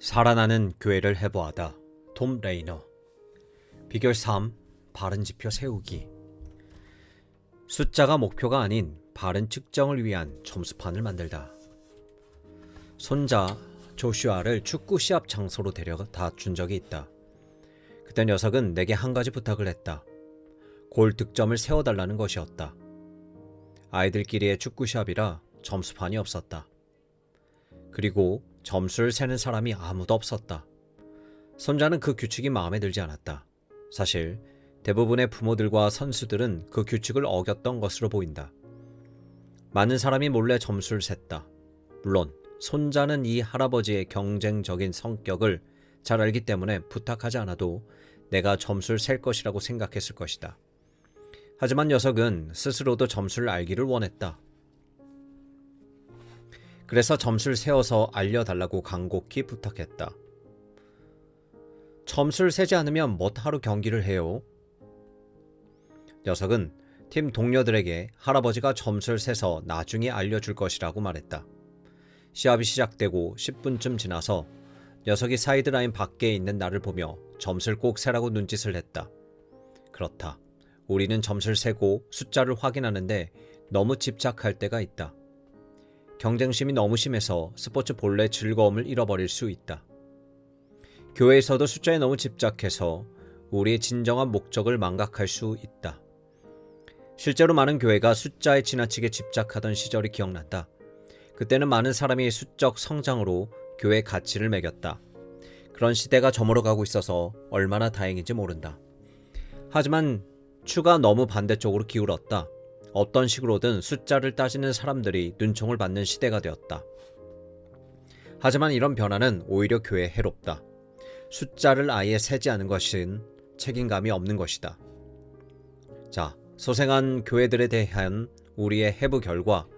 살아나는 교회를 해보하다. 톰 레이너. 비결 3 바른 지표 세우기. 숫자가 목표가 아닌 바른 측정을 위한 점수판을 만들다. 손자 조슈아를 축구 시합 장소로 데려다 준 적이 있다. 그때 녀석은 내게 한 가지 부탁을 했다. 골 득점을 세워달라는 것이었다. 아이들끼리의 축구 시합이라 점수판이 없었다 그리고 점수를 세는 사람이 아무도 없었다. 손자는 그 규칙이 마음에 들지 않았다. 사실 대부분의 부모들과 선수들은 그 규칙을 어겼던 것으로 보인다. 많은 사람이 몰래 점수를 셌다. 물론 손자는 이 할아버지의 경쟁적인 성격을 잘 알기 때문에 부탁하지 않아도 내가 점수를 셀 것이라고 생각했을 것이다. 하지만 녀석은 스스로도 점수를 알기를 원했다. 그래서 점수를 세워서 알려달라고 간곡히 부탁했다. 점수를 세지 않으면 못하루 경기를 해요. 녀석은 팀 동료들에게 할아버지가 점수를 세서 나중에 알려줄 것이라고 말했다. 시합이 시작되고 10분쯤 지나서 녀석이 사이드라인 밖에 있는 나를 보며 점수를 꼭 세라고 눈짓을 했다. 그렇다. 우리는 점수를 세고 숫자를 확인하는데 너무 집착할 때가 있다. 경쟁심이 너무 심해서 스포츠 본래 즐거움을 잃어버릴 수 있다. 교회에서도 숫자에 너무 집착해서 우리의 진정한 목적을 망각할 수 있다. 실제로 많은 교회가 숫자에 지나치게 집착하던 시절이 기억난다. 그때는 많은 사람이 수적 성장으로 교회 가치를 매겼다. 그런 시대가 저물어 가고 있어서 얼마나 다행인지 모른다. 하지만 추가 너무 반대쪽으로 기울었다. 어떤 식으로든 숫자를 따지는 사람들이 눈총을 받는 시대가 되었다. 하지만 이런 변화는 오히려 교회에 해롭다. 숫자를 아예 세지 않은 것은 책임감이 없는 것이다. 자, 소생한 교회들에 대한 우리의 해부 결과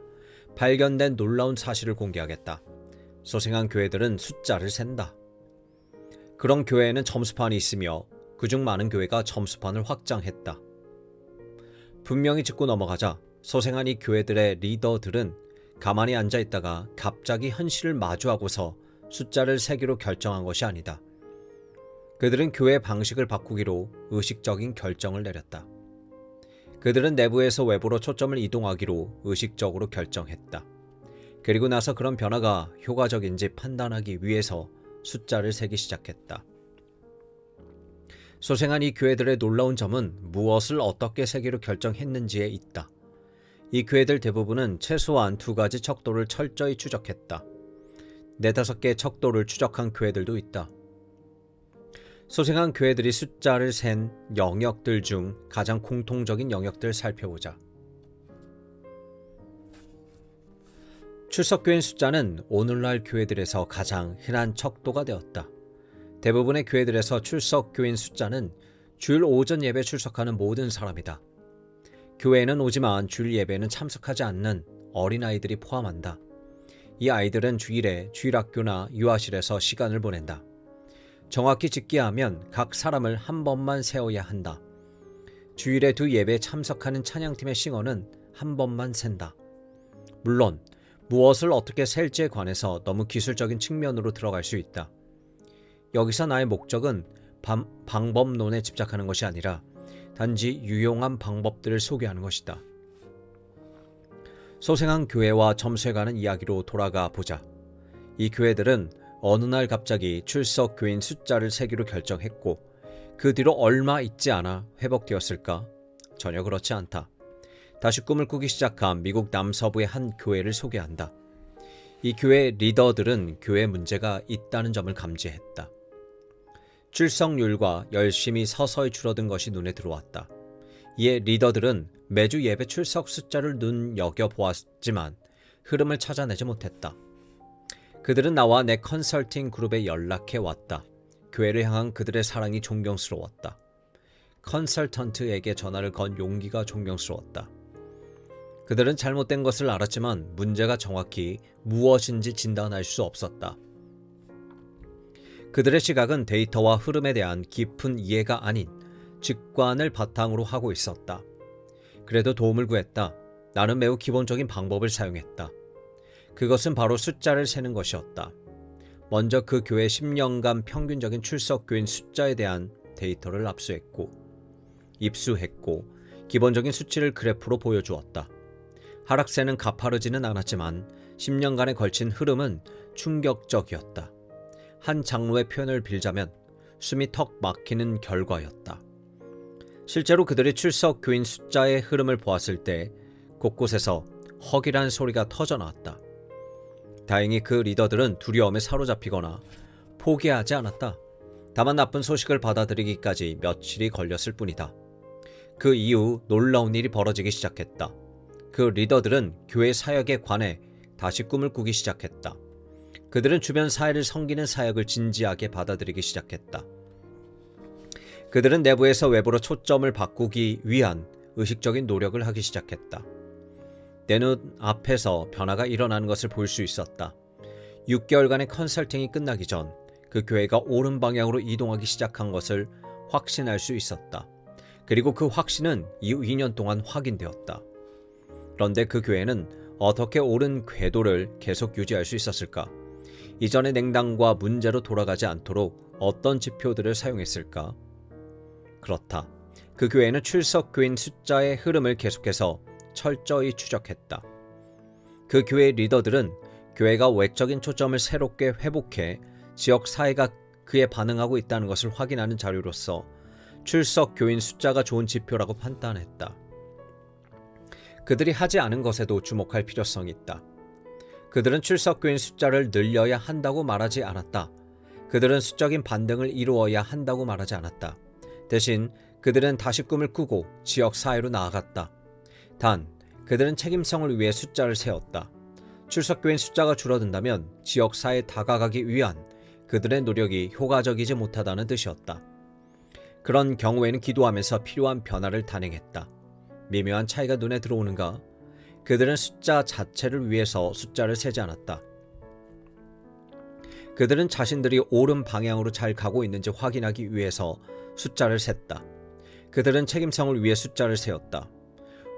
발견된 놀라운 사실을 공개하겠다. 소생한 교회들은 숫자를 센다. 그런 교회에는 점수판이 있으며 그중 많은 교회가 점수판을 확장했다. 분명히 짚고 넘어가자 소생한 이 교회들의 리더들은 가만히 앉아 있다가 갑자기 현실을 마주하고서 숫자를 세기로 결정한 것이 아니다. 그들은 교회 방식을 바꾸기로 의식적인 결정을 내렸다. 그들은 내부에서 외부로 초점을 이동하기로 의식적으로 결정했다. 그리고 나서 그런 변화가 효과적인지 판단하기 위해서 숫자를 세기 시작했다. 소생한 이 교회들의 놀라운 점은 무엇을 어떻게 세기로 결정했는지에 있다. 이 교회들 대부분은 최소한 두 가지 척도를 철저히 추적했다. 네다섯 개의 척도를 추적한 교회들도 있다. 소생한 교회들이 숫자를 센 영역들 중 가장 공통적인 영역들을 살펴보자. 출석교인 숫자는 오늘날 교회들에서 가장 흔한 척도가 되었다. 대부분의 교회들에서 출석 교인 숫자는 주일 오전 예배 출석하는 모든 사람이다. 교회에는 오지만 주일 예배는 참석하지 않는 어린아이들이 포함한다. 이 아이들은 주일에 주일학교나 유아실에서 시간을 보낸다. 정확히 짓기하면 각 사람을 한 번만 세워야 한다. 주일에 두 예배에 참석하는 찬양팀의 싱어는 한 번만 센다. 물론 무엇을 어떻게 셀지에 관해서 너무 기술적인 측면으로 들어갈 수 있다. 여기서 나의 목적은 방, 방법론에 집착하는 것이 아니라 단지 유용한 방법들을 소개하는 것이다. 소생한 교회와 점수에 관한 이야기로 돌아가 보자. 이 교회들은 어느 날 갑자기 출석 교인 숫자를 세기로 결정했고 그 뒤로 얼마 있지 않아 회복되었을까? 전혀 그렇지 않다. 다시 꿈을 꾸기 시작한 미국 남서부의 한 교회를 소개한다. 이 교회 리더들은 교회 문제가 있다는 점을 감지했다. 출석률과 열심히 서서히 줄어든 것이 눈에 들어왔다. 이에 리더들은 매주 예배 출석 숫자를 눈여겨 보았지만 흐름을 찾아내지 못했다. 그들은 나와 내 컨설팅 그룹에 연락해 왔다. 교회를 향한 그들의 사랑이 존경스러웠다. 컨설턴트에게 전화를 건 용기가 존경스러웠다. 그들은 잘못된 것을 알았지만 문제가 정확히 무엇인지 진단할 수 없었다. 그들의 시각은 데이터와 흐름에 대한 깊은 이해가 아닌 직관을 바탕으로 하고 있었다. 그래도 도움을 구했다. 나는 매우 기본적인 방법을 사용했다. 그것은 바로 숫자를 세는 것이었다. 먼저 그 교회 10년간 평균적인 출석 교인 숫자에 대한 데이터를 압수했고 입수했고 기본적인 수치를 그래프로 보여주었다. 하락세는 가파르지는 않았지만 10년간에 걸친 흐름은 충격적이었다. 한 장로의 표현을 빌자면 숨이 턱 막히는 결과였다. 실제로 그들의 출석 교인 숫자의 흐름을 보았을 때 곳곳에서 허기란 소리가 터져 나왔다. 다행히 그 리더들은 두려움에 사로잡히거나 포기하지 않았다. 다만 나쁜 소식을 받아들이기까지 며칠이 걸렸을 뿐이다. 그 이후 놀라운 일이 벌어지기 시작했다. 그 리더들은 교회 사역에 관해 다시 꿈을 꾸기 시작했다. 그들은 주변 사회를 섬기는 사역을 진지하게 받아들이기 시작했다. 그들은 내부에서 외부로 초점을 바꾸기 위한 의식적인 노력을 하기 시작했다. 내 눈 앞에서 변화가 일어나는 것을 볼 수 있었다. 6개월간의 컨설팅이 끝나기 전 그 교회가 옳은 방향으로 이동하기 시작한 것을 확신할 수 있었다. 그리고 그 확신은 이후 2년 동안 확인되었다. 그런데 그 교회는 어떻게 옳은 궤도를 계속 유지할 수 있었을까? 이전의 냉담과 문제로 돌아가지 않도록 어떤 지표들을 사용했을까? 그렇다. 그 교회는 출석 교인 숫자의 흐름을 계속해서 철저히 추적했다. 그 교회 리더들은 교회가 외적인 초점을 새롭게 회복해 지역 사회가 그에 반응하고 있다는 것을 확인하는 자료로서 출석 교인 숫자가 좋은 지표라고 판단했다. 그들이 하지 않은 것에도 주목할 필요성이 있다. 그들은 출석 교인 숫자를 늘려야 한다고 말하지 않았다. 그들은 수적인 반등을 이루어야 한다고 말하지 않았다. 대신 그들은 다시 꿈을 꾸고 지역 사회로 나아갔다. 단, 그들은 책임성을 위해 숫자를 세웠다. 출석교인 숫자가 줄어든다면 지역 사회에 다가가기 위한 그들의 노력이 효과적이지 못하다는 뜻이었다. 그런 경우에는 기도하면서 필요한 변화를 단행했다. 미묘한 차이가 눈에 들어오는가? 그들은 숫자 자체를 위해서 숫자를 세지 않았다. 그들은 자신들이 옳은 방향으로 잘 가고 있는지 확인하기 위해서 숫자를 셌다. 그들은 책임성을 위해 숫자를 세웠다.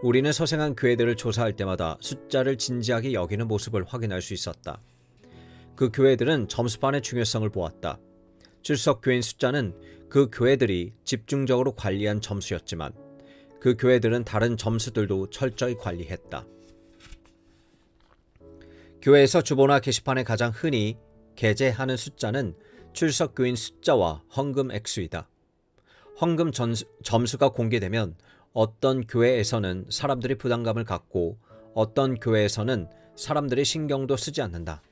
우리는 소생한 교회들을 조사할 때마다 숫자를 진지하게 여기는 모습을 확인할 수 있었다. 그 교회들은 점수반의 중요성을 보았다. 출석 교인 숫자는 그 교회들이 집중적으로 관리한 점수였지만 그 교회들은 다른 점수들도 철저히 관리했다. 교회에서 주보나 게시판에 가장 흔히 게재하는 숫자는 출석 교인 숫자와 헌금 액수이다. 헌금 전수, 점수가 공개되면 어떤 교회에서는 사람들이 부담감을 갖고 어떤 교회에서는 사람들이 신경도 쓰지 않는다.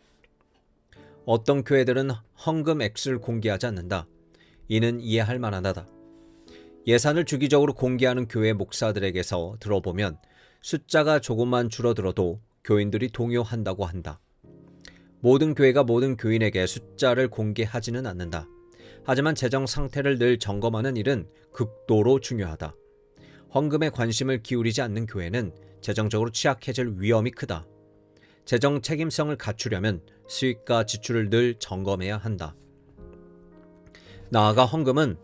어떤 교회들은 헌금 액수를 공개하지 않는다. 이는 이해할 만하다. 예산을 주기적으로 공개하는 교회 목사들에게서 들어보면 숫자가 조금만 줄어들어도 교인들이 동요한다고 한다. 모든 교회가 모든 교인에게 숫자를 공개하지는 않는다. 하지만 재정 상태를 늘 점검하는 일은 극도로 중요하다. 헌금에 관심을 기울이지 않는 교회는 재정적으로 취약해질 위험이 크다. 재정 책임성을 갖추려면 수익과 지출을 늘 점검해야 한다. 나아가 헌금은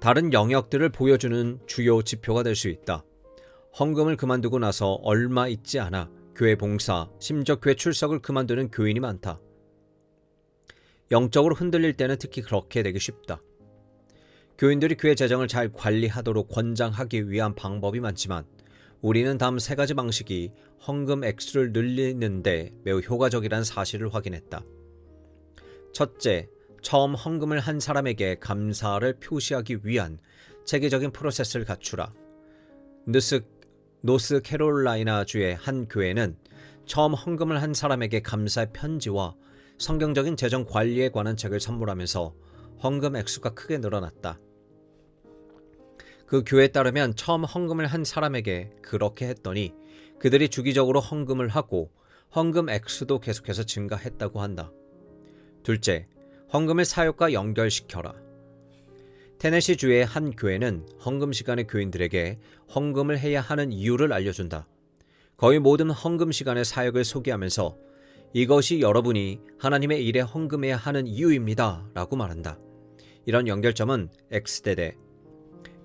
다른 영역들을 보여주는 주요 지표가 될 수 있다. 헌금을 그만두고 나서 얼마 있지 않아 교회 봉사, 심지어 교회 출석을 그만두는 교인이 많다. 영적으로 흔들릴 때는 특히 그렇게 되기 쉽다. 교인들이 교회 재정을 잘 관리하도록 권장하기 위한 방법이 많지만 우리는 다음 세 가지 방식이 헌금 액수를 늘리는데 매우 효과적이라는 사실을 확인했다. 첫째, 처음 헌금을 한 사람에게 감사를 표시하기 위한 체계적인 프로세스를 갖추라. 느스, 노스 캐롤라이나 주의 한 교회는 처음 헌금을 한 사람에게 감사의 편지와 성경적인 재정 관리에 관한 책을 선물하면서 헌금 액수가 크게 늘어났다. 그 교회에 따르면 처음 헌금을 한 사람에게 그렇게 했더니 그들이 주기적으로 헌금을 하고 헌금 액수도 계속해서 증가했다고 한다. 둘째, 헌금을 사역과 연결시켜라. 테네시 주의 한 교회는 헌금 시간에 교인들에게 헌금을 해야 하는 이유를 알려준다. 거의 모든 헌금 시간의 사역을 소개하면서 이것이 여러분이 하나님의 일에 헌금해야 하는 이유입니다. 라고 말한다. 이런 연결점은 X세대,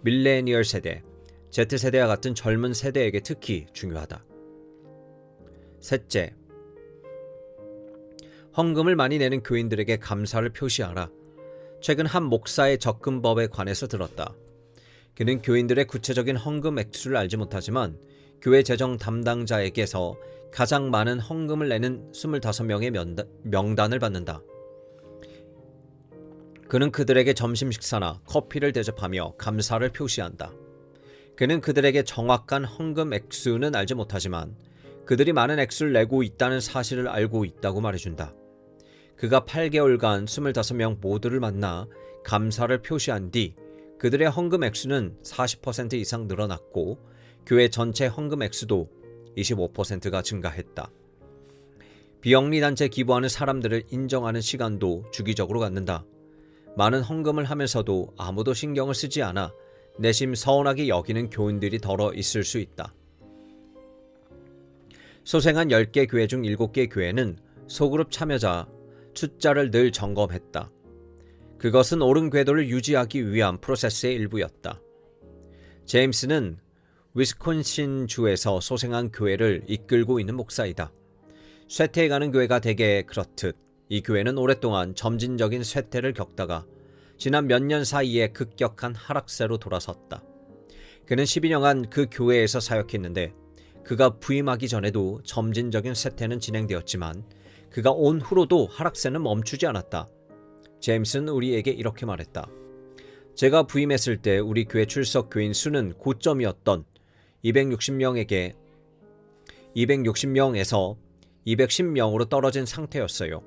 밀레니얼 세대, Z세대와 같은 젊은 세대에게 특히 중요하다. 셋째, 헌금을 많이 내는 교인들에게 감사를 표시하라. 최근 한 목사의 접근법에 관해서 들었다. 그는 교인들의 구체적인 헌금 액수를 알지 못하지만 교회 재정 담당자에게서 가장 많은 헌금을 내는 25명의 명단, 명단을 받는다. 그는 그들에게 점심 식사나 커피를 대접하며 감사를 표시한다. 그는 그들에게 정확한 헌금 액수는 알지 못하지만 그들이 많은 액수를 내고 있다는 사실을 알고 있다고 말해준다. 그가 8개월간 25명 모두를 만나 감사를 표시한 뒤 그들의 헌금 액수는 40% 이상 늘어났고 교회 전체 헌금 액수도 25%가 증가했다. 비영리 단체 기부하는 사람들을 인정하는 시간도 주기적으로 갖는다. 많은 헌금을 하면서도 아무도 신경을 쓰지 않아 내심 서운하게 여기는 교인들이 덜어 있을 수 있다. 소생한 10개 교회 중 7개 교회는 소그룹 참여자 숫자를 늘 점검했다. 그것은 옳은 궤도를 유지하기 위한 프로세스의 일부였다. 제임스는 위스콘신 주에서 소생한 교회를 이끌고 있는 목사이다. 쇠퇴해가는 교회가 대개 그렇듯 이 교회는 오랫동안 점진적인 쇠퇴를 겪다가 지난 몇 년 사이에 급격한 하락세로 돌아섰다. 그는 12년간 그 교회에서 사역했는데 그가 부임하기 전에도 점진적인 쇠퇴는 진행되었지만 그가 온 후로도 하락세는 멈추지 않았다. 제임스는 우리에게 이렇게 말했다. 제가 부임했을 때 우리 교회 출석 교인 수는 고점이었던 260명에게 260명에서 210명으로 떨어진 상태였어요.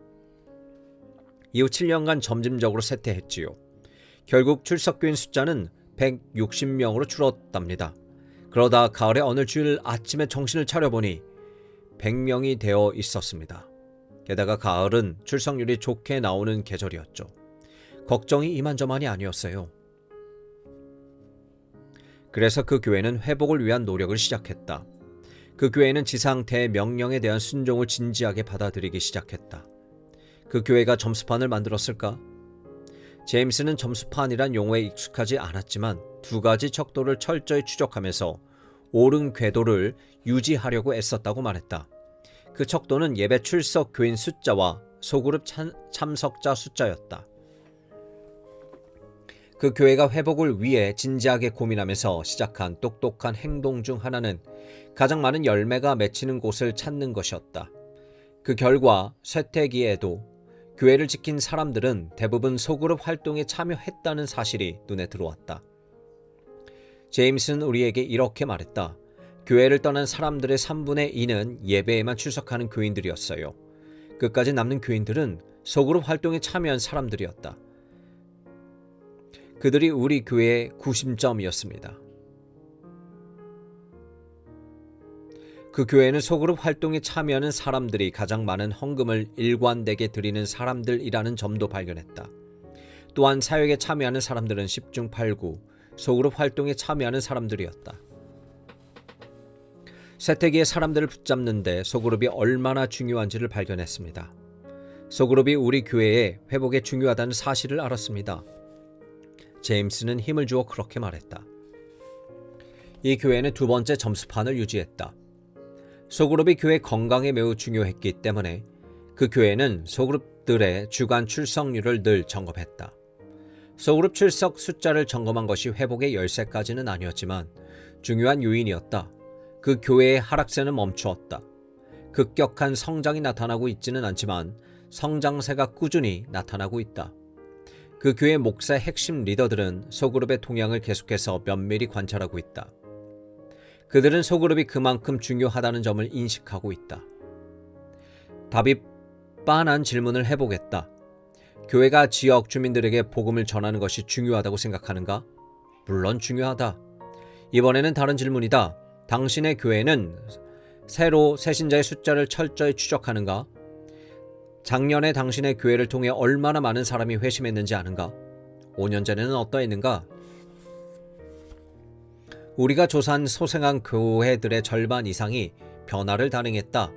이후 7년간 점진적으로 쇠퇴했지요. 결국 출석교인 숫자는 160명으로 줄었답니다. 그러다 가을에 어느 주일 아침에 정신을 차려보니 100명이 되어 있었습니다. 게다가 가을은 출석률이 좋게 나오는 계절이었죠. 걱정이 이만저만이 아니었어요. 그래서 그 교회는 회복을 위한 노력을 시작했다. 그 교회는 지상태의 명령에 대한 순종을 진지하게 받아들이기 시작했다. 그 교회가 점수판을 만들었을까? 제임스는 점수판이란 용어에 익숙하지 않았지만 두 가지 척도를 철저히 추적하면서 옳은 궤도를 유지하려고 애썼다고 말했다. 그 척도는 예배 출석 교인 숫자와 소그룹 참, 참석자 숫자였다. 그 교회가 회복을 위해 진지하게 고민하면서 시작한 똑똑한 행동 중 하나는 가장 많은 열매가 맺히는 곳을 찾는 것이었다. 그 결과 쇠퇴기에도 교회를 지킨 사람들은 대부분 소그룹 활동에 참여했다는 사실이 눈에 들어왔다. 제임스는 우리에게 이렇게 말했다. 교회를 떠난 사람들의 3분의 2는 예배에만 출석하는 교인들이었어요. 끝까지 남는 교인들은 소그룹 활동에 참여한 사람들이었다. 그들이 우리 교회의 구심점이었습니다. 그 교회는 소그룹 활동에 참여하는 사람들이 가장 많은 헌금을 일관되게 드리는 사람들이라는 점도 발견했다. 또한 사역에 참여하는 사람들은 10중 8구 소그룹 활동에 참여하는 사람들이었다. 세태기의 사람들을 붙잡는데 소그룹이 얼마나 중요한지를 발견했습니다. 소그룹이 우리 교회의 회복에 중요하다는 사실을 알았습니다. 제임스는 힘을 주어 그렇게 말했다. 이 교회는 두 번째 점수판을 유지했다. 소그룹이 교회 건강에 매우 중요했기 때문에 그 교회는 소그룹들의 주간 출석률을 늘 점검했다. 소그룹 출석 숫자를 점검한 것이 회복의 열쇠까지는 아니었지만 중요한 요인이었다. 그 교회의 하락세는 멈추었다. 급격한 성장이 나타나고 있지는 않지만 성장세가 꾸준히 나타나고 있다. 그 교회 목사의 핵심 리더들은 소그룹의 동향을 계속해서 면밀히 관찰하고 있다. 그들은 소그룹이 그만큼 중요하다는 점을 인식하고 있다. 답이 빤한 질문을 해보겠다. 교회가 지역 주민들에게 복음을 전하는 것이 중요하다고 생각하는가? 물론 중요하다. 이번에는 다른 질문이다. 당신의 교회는 새로 새신자의 숫자를 철저히 추적하는가? 작년에 당신의 교회를 통해 얼마나 많은 사람이 회심했는지 아는가? 5년 전에는 어떠했는가? 우리가 조사한 소생한 교회들의 절반 이상이 변화를 단행했다.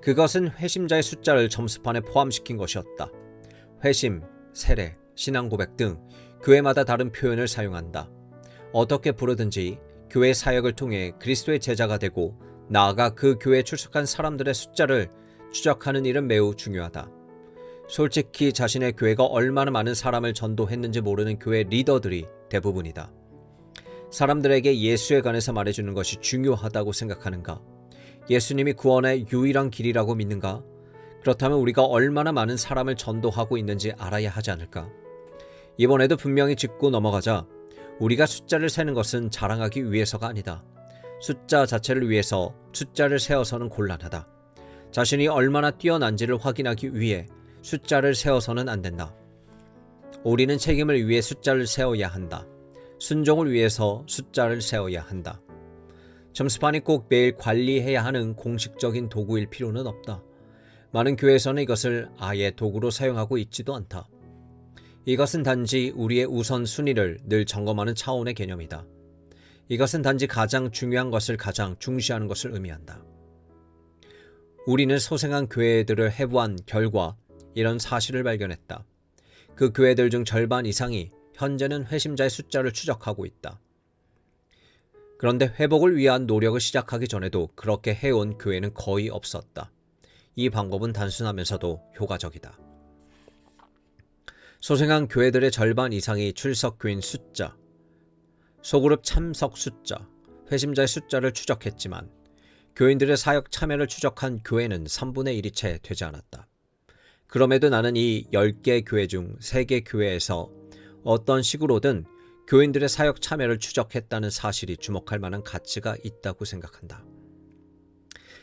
그것은 회심자의 숫자를 점수판에 포함시킨 것이었다. 회심, 세례, 신앙 고백 등 교회마다 다른 표현을 사용한다. 어떻게 부르든지 교회 사역을 통해 그리스도의 제자가 되고 나아가 그 교회에 출석한 사람들의 숫자를 추적하는 일은 매우 중요하다. 솔직히 자신의 교회가 얼마나 많은 사람을 전도했는지 모르는 교회 리더들이 대부분이다. 사람들에게 예수에 관해서 말해주는 것이 중요하다고 생각하는가? 예수님이 구원의 유일한 길이라고 믿는가? 그렇다면 우리가 얼마나 많은 사람을 전도하고 있는지 알아야 하지 않을까? 이번에도 분명히 짚고 넘어가자 우리가 숫자를 세는 것은 자랑하기 위해서가 아니다. 숫자 자체를 위해서 숫자를 세어서는 곤란하다. 자신이 얼마나 뛰어난지를 확인하기 위해 숫자를 세어서는 안 된다. 우리는 책임을 위해 숫자를 세워야 한다. 순종을 위해서 숫자를 세워야 한다. 점수판이 꼭 매일 관리해야 하는 공식적인 도구일 필요는 없다. 많은 교회에서는 이것을 아예 도구로 사용하고 있지도 않다. 이것은 단지 우리의 우선 순위를 늘 점검하는 차원의 개념이다. 이것은 단지 가장 중요한 것을 가장 중시하는 것을 의미한다. 우리는 소생한 교회들을 해부한 결과 이런 사실을 발견했다. 그 교회들 중 절반 이상이 현재는 회심자의 숫자를 추적하고 있다. 그런데 회복을 위한 노력을 시작하기 전에도 그렇게 해온 교회는 거의 없었다. 이 방법은 단순하면서도 효과적이다. 소생한 교회들의 절반 이상이 출석 교인 숫자, 소그룹 참석 숫자, 회심자의 숫자를 추적했지만 교인들의 사역 참여를 추적한 교회는 3분의 1이 채 되지 않았다. 그럼에도 나는 이 10개 교회 중 3개 교회에서 어떤 식으로든 교인들의 사역 참여를 추적했다는 사실이 주목할 만한 가치가 있다고 생각한다.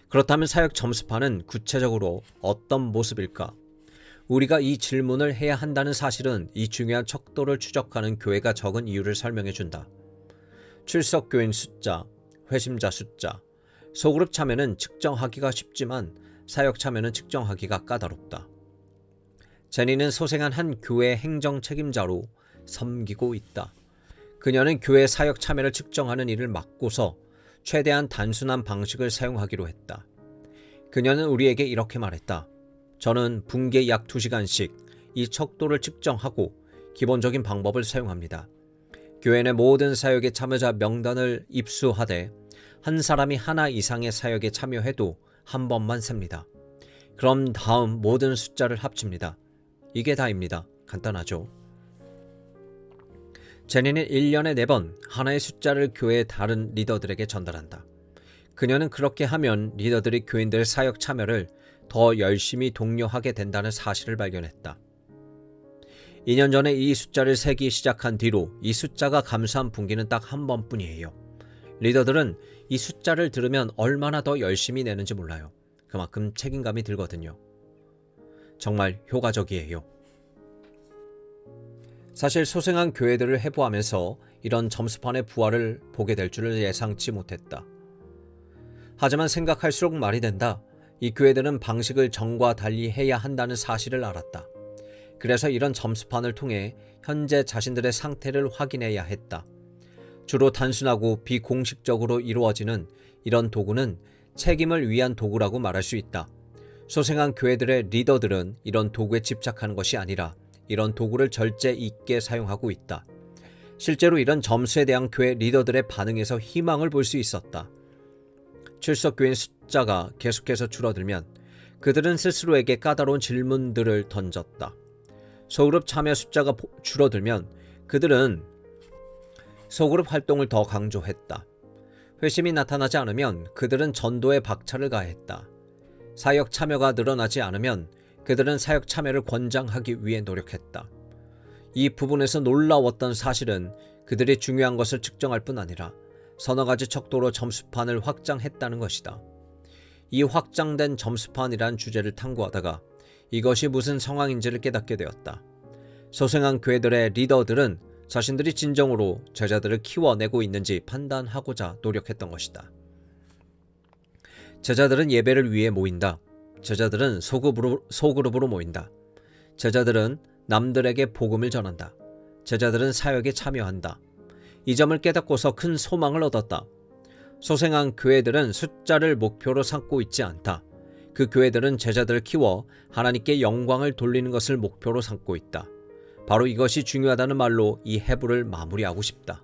그렇다면 사역 점수판은 구체적으로 어떤 모습일까? 우리가 이 질문을 해야 한다는 사실은 이 중요한 척도를 추적하는 교회가 적은 이유를 설명해 준다. 출석 교인 숫자, 회심자 숫자, 소그룹 참여는 측정하기가 쉽지만 사역 참여는 측정하기가 까다롭다. 제니는 소생한 한 교회 행정 책임자로 섬기고 있다. 그녀는 교회 사역 참여를 측정하는 일을 맡고서 최대한 단순한 방식을 사용하기로 했다. 그녀는 우리에게 이렇게 말했다. 저는 분계 약 2시간씩 이 척도를 측정하고 기본적인 방법을 사용합니다. 교회 내 모든 사역의 참여자 명단을 입수하되 한 사람이 하나 이상의 사역에 참여해도 한 번만 셉니다. 그럼 다음 모든 숫자를 합칩니다. 이게 다입니다. 간단하죠? 제니는 1년에 4번 하나의 숫자를 교회의 다른 리더들에게 전달한다. 그녀는 그렇게 하면 리더들이 교인들의 사역 참여를 더 열심히 독려하게 된다는 사실을 발견했다. 2년 전에 이 숫자를 세기 시작한 뒤로 이 숫자가 감소한 분기는 딱 한 번뿐이에요. 리더들은 이 숫자를 들으면 얼마나 더 열심히 내는지 몰라요. 그만큼 책임감이 들거든요. 정말 효과적이에요. 사실 소생한 교회들을 해부하면서 이런 점수판의 부활을 보게 될 줄을 예상치 못했다. 하지만 생각할수록 말이 된다. 이 교회들은 방식을 정과 달리 해야 한다는 사실을 알았다. 그래서 이런 점수판을 통해 현재 자신들의 상태를 확인해야 했다. 주로 단순하고 비공식적으로 이루어지는 이런 도구는 책임을 위한 도구라고 말할 수 있다. 소생한 교회들의 리더들은 이런 도구에 집착하는 것이 아니라 이런 도구를 절제 있게 사용하고 있다. 실제로 이런 점수에 대한 교회 리더들의 반응에서 희망을 볼 수 있었다. 출석 교인 숫자가 계속해서 줄어들면 그들은 스스로에게 까다로운 질문들을 던졌다. 소그룹 참여 숫자가 줄어들면 그들은 소그룹 활동을 더 강조했다. 회심이 나타나지 않으면 그들은 전도에 박차를 가했다. 사역 참여가 늘어나지 않으면 그들은 사역 참여를 권장하기 위해 노력했다. 이 부분에서 놀라웠던 사실은 그들이 중요한 것을 측정할 뿐 아니라 서너 가지 척도로 점수판을 확장했다는 것이다. 이 확장된 점수판이란 주제를 탐구하다가 이것이 무슨 상황인지를 깨닫게 되었다. 소생한 교회들의 리더들은 자신들이 진정으로 제자들을 키워내고 있는지 판단하고자 노력했던 것이다. 제자들은 예배를 위해 모인다. 제자들은 소그룹으로, 소그룹으로 모인다. 제자들은 남들에게 복음을 전한다. 제자들은 사역에 참여한다. 이 점을 깨닫고서 큰 소망을 얻었다. 소생한 교회들은 숫자를 목표로 삼고 있지 않다. 그 교회들은 제자들을 키워 하나님께 영광을 돌리는 것을 목표로 삼고 있다. 바로 이것이 중요하다는 말로 이 해부를 마무리하고 싶다.